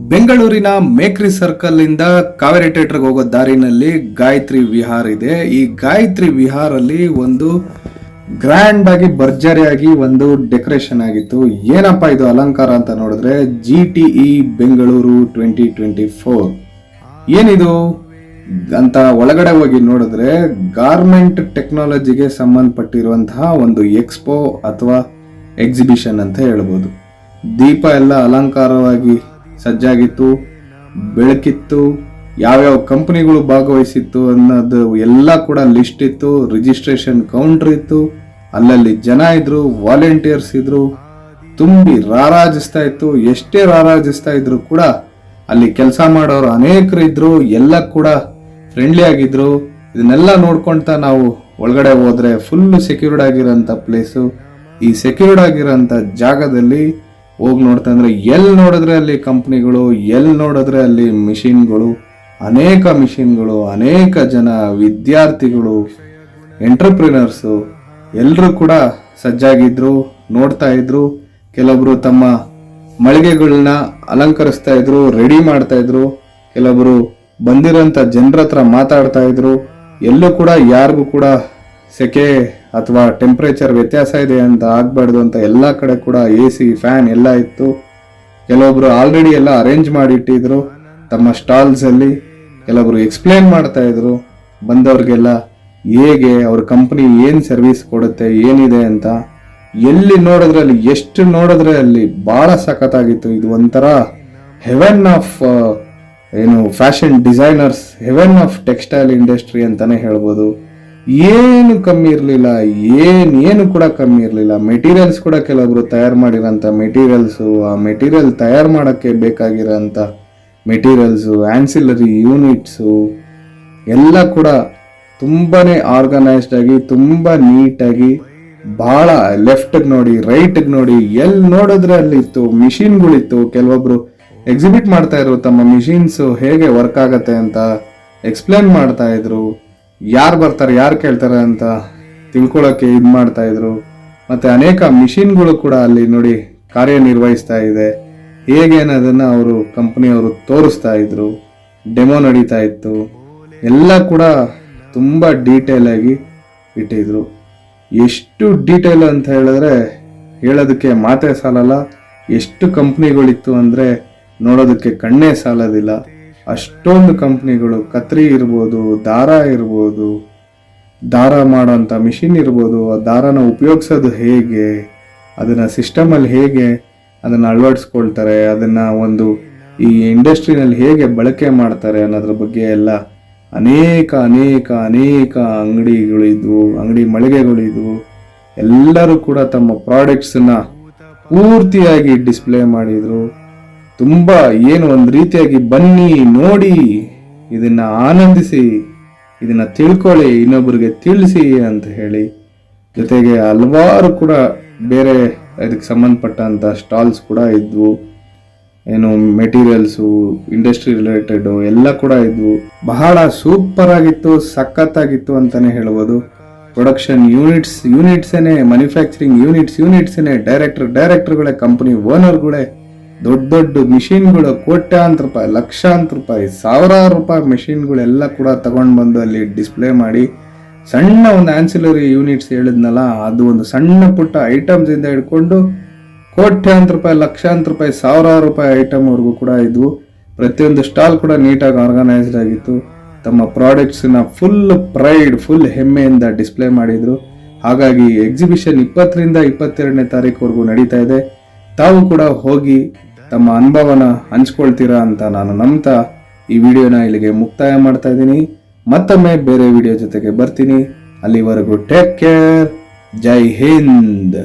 ಬೆಂಗಳೂರಿನ ಮೇಕ್ರಿ ಸರ್ಕಲ್ ಇಂದ ಕಾವೇರಿ ಥಿಯೇಟರ್ಗೆ ಹೋಗೋ ದಾರಿನಲ್ಲಿ ಗಾಯತ್ರಿ ವಿಹಾರ್ ಇದೆ. ಈ ಗಾಯತ್ರಿ ವಿಹಾರಲ್ಲಿ ಒಂದು ಗ್ರ್ಯಾಂಡ್ ಆಗಿ ಭರ್ಜರಿಯಾಗಿ ಒಂದು ಡೆಕೋರೇಷನ್ ಆಗಿತ್ತು. ಏನಪ್ಪಾ ಇದು ಅಲಂಕಾರ ಅಂತ ನೋಡಿದ್ರೆ G T E Bengaluru twenty twenty four. ಏನಿದು? ಅಂತ ಒಳಗಡೆ ಹೋಗಿ ನೋಡಿದ್ರೆ ಗಾರ್ಮೆಂಟ್ ಟೆಕ್ನಾಲಜಿಗೆ ಸಂಬಂಧಪಟ್ಟಿರುವಂತಹ ಒಂದು ಎಕ್ಸ್ಪೋ ಅಥವಾ ಎಕ್ಸಿಬಿಷನ್ ಅಂತ ಹೇಳ್ಬೋದು. ದೀಪ ಎಲ್ಲ ಅಲಂಕಾರವಾಗಿ ಸಜ್ಜಾಗಿತ್ತು, ಬೆಳಕಿತ್ತು, ಯಾವ್ಯಾವ ಕಂಪನಿಗಳು ಭಾಗವಹಿಸಿತ್ತು ಅನ್ನೋದು ಎಲ್ಲ ಕೂಡ ಲಿಸ್ಟ್ ಇತ್ತು ರಿಜಿಸ್ಟ್ರೇಷನ್ ಕೌಂಟರ್ ಇತ್ತು. ಅಲ್ಲಲ್ಲಿ ಜನ ಇದ್ರು ವಾಲಂಟಿಯರ್ಸ್ ಇದ್ರು, ತುಂಬಿ ರಾರಾಜಿಸ್ತಾ ಇತ್ತು. ಎಷ್ಟೇ ರಾರಾಜಿಸ್ತಾ ಇದ್ರು ಕೂಡ ಅಲ್ಲಿ ಕೆಲಸ ಮಾಡೋರು ಅನೇಕರು ಇದ್ರು, ಎಲ್ಲ ಕೂಡ ಫ್ರೆಂಡ್ಲಿ ಆಗಿದ್ರು. ಇದನ್ನೆಲ್ಲ ನೋಡ್ಕೊಳ್ತಾ ನಾವು ಒಳಗಡೆ ಹೋದ್ರೆ ಫುಲ್ ಸೆಕ್ಯೂರ್ಡ್ ಆಗಿರೋಂಥ ಪ್ಲೇಸು ಈ ಸೆಕ್ಯೂರ್ಡ್ ಆಗಿರೋಂಥ ಜಾಗದಲ್ಲಿ ಹೋಗಿ ನೋಡ್ತಾ ಅಂದರೆ ಎಲ್ಲಿ ನೋಡಿದ್ರೆ ಅಲ್ಲಿ ಕಂಪ್ನಿಗಳು ಎಲ್ಲಿ ನೋಡಿದ್ರೆ ಅಲ್ಲಿ ಮಿಷಿನ್ಗಳು, ಅನೇಕ ಮಿಷಿನ್ಗಳು, ಅನೇಕ ಜನ ವಿದ್ಯಾರ್ಥಿಗಳು, ಎಂಟರ್ಪ್ರಿನರ್ಸು ಎಲ್ಲರೂ ಕೂಡ ಸಜ್ಜಾಗಿದ್ದರು ನೋಡ್ತಾ ಇದ್ರು. ಕೆಲವೊಬ್ರು ತಮ್ಮ ಮಳಿಗೆಗಳನ್ನ ಅಲಂಕರಿಸ್ತಾ ಇದ್ರು, ರೆಡಿ ಮಾಡ್ತಾ ಇದ್ರು. ಕೆಲವೊಬ್ರು ಬಂದಿರೋಂಥ ಜನರ ಹತ್ರ ಮಾತಾಡ್ತಾ ಇದ್ರು. ಎಲ್ಲೂ ಕೂಡ ಯಾರಿಗೂ ಕೂಡ ಸೆಕೆ ಅಥವಾ ಟೆಂಪ್ರೇಚರ್ ವ್ಯತ್ಯಾಸ ಇದೆ ಅಂತ ಆಗಬಾರ್ದು ಅಂತ ಎಲ್ಲ ಕಡೆ ಕೂಡ ಎ ಸಿ ಫ್ಯಾನ್ ಎಲ್ಲ ಇತ್ತು. ಕೆಲವೊಬ್ರು ಆಲ್ರೆಡಿ ಎಲ್ಲ ಅರೇಂಜ್ ಮಾಡಿ ಇಟ್ಟಿದ್ರು ತಮ್ಮ ಸ್ಟಾಲ್ಸ್ ಅಲ್ಲಿ ಕೆಲವೊಬ್ರು ಎಕ್ಸ್ಪ್ಲೇನ್ ಮಾಡ್ತಾ ಇದ್ರು. ಬಂದವ್ರಿಗೆಲ್ಲ ಹೇಗೆ ಅವ್ರ ಕಂಪ್ನಿ ಏನು ಸರ್ವಿಸ್ ಕೊಡುತ್ತೆ, ಏನಿದೆ ಅಂತ. ಎಲ್ಲಿ ನೋಡಿದ್ರೆ ಅಲ್ಲಿ ಎಷ್ಟು ನೋಡಿದ್ರೆ ಅಲ್ಲಿ ಬಹಳ ಸಖತ್ತಾಗಿತ್ತು. ಇದು ಒಂಥರ ಹೆವೆನ್ ಆಫ್ ಏನು fashion designers heaven of textile industry ಅಂತಾನೆ ಹೇಳ್ಬೋದು. ಏನು ಕಮ್ಮಿ ಇರಲಿಲ್ಲ ಏನೇನು ಏನು ಕೂಡ ಕಮ್ಮಿ ಇರಲಿಲ್ಲ. ಮೆಟೀರಿಯಲ್ಸ್ ಕೂಡ ಕೆಲವೊಬ್ರು ತಯಾರು ಮಾಡಿರೋಂಥ ಮೆಟೀರಿಯಲ್ಸು ಆ ಮೆಟೀರಿಯಲ್ ತಯಾರು ಮಾಡೋಕ್ಕೆ ಬೇಕಾಗಿರೋಂಥ ಮೆಟೀರಿಯಲ್ಸು ಆ್ಯನ್ಸಿಲರಿ ಯೂನಿಟ್ಸು ಎಲ್ಲ ಕೂಡ ತುಂಬಾ ಆರ್ಗನೈಸ್ಡ್ ಆಗಿ, ತುಂಬ ನೀಟಾಗಿ ಭಾಳ ಲೆಫ್ಟ್ ನೋಡಿ ರೈಟ್ ನೋಡಿ ಎಲ್ಲಿ ನೋಡಿದ್ರೆ ಅಲ್ಲಿತ್ತು ಮಿಷಿನ್ಗಳಿತ್ತು ಕೆಲವೊಬ್ರು ಎಕ್ಸಿಬಿಟ್ ಮಾಡ್ತಾ ಇದ್ರು, ತಮ್ಮ ಮಿಷಿನ್ಸು ಹೇಗೆ ವರ್ಕ್ ಆಗತ್ತೆ ಅಂತ ಎಕ್ಸ್ಪ್ಲೇನ್ ಮಾಡ್ತಾ ಇದ್ರು. ಯಾರು ಬರ್ತಾರೆ, ಯಾರು ಕೇಳ್ತಾರೆ ಅಂತ ತಿಳ್ಕೊಳ್ಳೋಕ್ಕೆ ಇದು ಮಾಡ್ತಾ ಇದ್ರು. ಮತ್ತೆ ಅನೇಕ ಮಿಷಿನ್ಗಳು ಕೂಡ ಅಲ್ಲಿ ನೋಡಿ ಕಾರ್ಯನಿರ್ವಹಿಸ್ತಾ ಇದೆ. ಹೇಗೆ ಅನ್ನೋದನ್ನು ಅವರು ಕಂಪ್ನಿಯವರು ತೋರಿಸ್ತಾ ಇದ್ರು. ಡೆಮೋ ನಡೀತಾ ಇತ್ತು. ಎಲ್ಲ ಕೂಡ ತುಂಬ ಡೀಟೇಲಾಗಿ ಇಟ್ಟಿದ್ರು. ಎಷ್ಟು ಡೀಟೇಲ್ ಅಂತ ಹೇಳಿದ್ರೆ ಹೇಳೋದಕ್ಕೆ ಮಾತೇ ಸಾಲಲ್ಲ. ಎಷ್ಟು ಕಂಪ್ನಿಗಳಿತ್ತು ಅಂದರೆ ನೋಡೋದಕ್ಕೆ ಕಣ್ಣೇ ಸಾಲೋದಿಲ್ಲ. ಅಷ್ಟೊಂದು ಕಂಪ್ನಿಗಳು, ಕತ್ರಿ ಇರ್ಬೋದು, ದಾರ ಇರ್ಬೋದು, ದಾರ ಮಾಡೋಂಥ ಮಿಷಿನ್ ಇರ್ಬೋದು, ಆ ದಾರನ ಉಪಯೋಗಿಸೋದು ಹೇಗೆ, ಅದನ್ನು ಸಿಸ್ಟಮಲ್ಲಿ ಹೇಗೆ ಅದನ್ನು ಅಳವಡಿಸ್ಕೊಳ್ತಾರೆ, ಅದನ್ನು ಒಂದು ಈ ಇಂಡಸ್ಟ್ರಿನಲ್ಲಿ ಹೇಗೆ ಬಳಕೆ ಮಾಡ್ತಾರೆ ಅನ್ನೋದ್ರ ಬಗ್ಗೆ ಎಲ್ಲ ಅನೇಕ ಅನೇಕ ಅನೇಕ ಅಂಗಡಿಗಳಿದ್ವು ಅಂಗಡಿ ಮಳಿಗೆಗಳಿದ್ವು ಎಲ್ಲರೂ ಕೂಡ ತಮ್ಮ ಪ್ರಾಡಕ್ಟ್ಸನ್ನು ಪೂರ್ತಿಯಾಗಿ ಡಿಸ್ಪ್ಲೇ ಮಾಡಿದ್ರು. ತುಂಬ ಏನು ಒಂದು ರೀತಿಯಾಗಿ ಬನ್ನಿ, ನೋಡಿ, ಇದನ್ನ ಆನಂದಿಸಿ, ಇದನ್ನ ತಿಳ್ಕೊಳ್ಳಿ ಇನ್ನೊಬ್ಬರಿಗೆ ತಿಳಿಸಿ ಅಂತ ಹೇಳಿ. ಜೊತೆಗೆ ಹಲವಾರು ಕೂಡ ಬೇರೆ ಇದಕ್ಕೆ ಸಂಬಂಧಪಟ್ಟಂತ ಸ್ಟಾಲ್ಸ್ ಕೂಡ ಇದ್ವು. ಏನು ಮೆಟೀರಿಯಲ್ಸು ಇಂಡಸ್ಟ್ರಿ ರಿಲೇಟೆಡು ಎಲ್ಲ ಕೂಡ ಇದ್ವು. ಬಹಳ ಸೂಪರ್ ಆಗಿತ್ತು ಸಖತ್ತಾಗಿತ್ತು ಅಂತಾನೆ ಹೇಳ್ಬೋದು. ಪ್ರೊಡಕ್ಷನ್ ಯೂನಿಟ್ಸ್ ಯೂನಿಟ್ಸೇನೆ ಮ್ಯಾನುಫ್ಯಾಕ್ಚರಿಂಗ್ ಯೂನಿಟ್ಸ್ ಯೂನಿಟ್ಸೇನೆ ಡೈರೆಕ್ಟರ್ ಡೈರೆಕ್ಟರ್ಗಳೇ ಕಂಪನಿ ಓನರ್ಗಳೇ ದೊಡ್ಡ ದೊಡ್ಡ ಮಿಷಿನ್ಗಳು ಕೋಟ್ಯಾಂತರ ರೂಪಾಯಿ, ಲಕ್ಷಾಂತರ ರೂಪಾಯಿ, ಸಾವಿರಾರು ರೂಪಾಯಿ ಮಿಷಿನ್ಗಳೆಲ್ಲ ಕೂಡ ತಗೊಂಡು ಬಂದು ಅಲ್ಲಿ ಡಿಸ್ಪ್ಲೇ ಮಾಡಿ ಸಣ್ಣ ಒಂದು ಆನ್ಸಿಲರಿ ಯೂನಿಟ್ಸ್ ಹೇಳಿದ್ನಲ್ಲ, ಅದು ಒಂದು ಸಣ್ಣ ಪುಟ್ಟ ಐಟಮ್ಸ್ ಇಂದ ಹಿಡ್ಕೊಂಡು ಕೋಟ್ಯಾಂತರ ರೂಪಾಯಿ, ಲಕ್ಷಾಂತರ ರೂಪಾಯಿ, ಸಾವಿರಾರು ರೂಪಾಯಿ ಐಟಮ್ವರೆಗೂ ಕೂಡ ಇದ್ವು ಪ್ರತಿಯೊಂದು ಸ್ಟಾಲ್ ಕೂಡ ನೀಟಾಗಿ ಆರ್ಗನೈಸ್ಡ್ ಆಗಿತ್ತು. ತಮ್ಮ ಪ್ರಾಡಕ್ಟ್ಸ್ನ ಫುಲ್ ಪ್ರೈಡ್ ಫುಲ್ ಹೆಮ್ಮೆಯಿಂದ ಡಿಸ್ಪ್ಲೇ ಮಾಡಿದ್ರು. ಹಾಗಾಗಿ ಎಕ್ಸಿಬಿಷನ್ ಇಪ್ಪತ್ತರಿಂದ ಇಪ್ಪತ್ತೆರಡನೇ ತಾರೀಕುವರೆಗೂ ನಡೀತಾ ಇದೆ. ತಾವು ಕೂಡ ಹೋಗಿ ತಮ್ಮ ಅನುಭವನ ಹಂಚ್ಕೊಳ್ತೀರಾ ಅಂತ ನಾನು ನಂಬ್ತಾ ಈ ವಿಡಿಯೋನ ಇಲ್ಲಿಗೆ ಮುಕ್ತಾಯ ಮಾಡ್ತಾ ಇದ್ದೀನಿ. ಮತ್ತೊಮ್ಮೆ ಬೇರೆ ವಿಡಿಯೋ ಜೊತೆಗೆ ಬರ್ತೀನಿ. ಅಲ್ಲಿವರೆಗೂ ಟೇಕ್ ಕೇರ್ ಜೈ ಹಿಂದ್.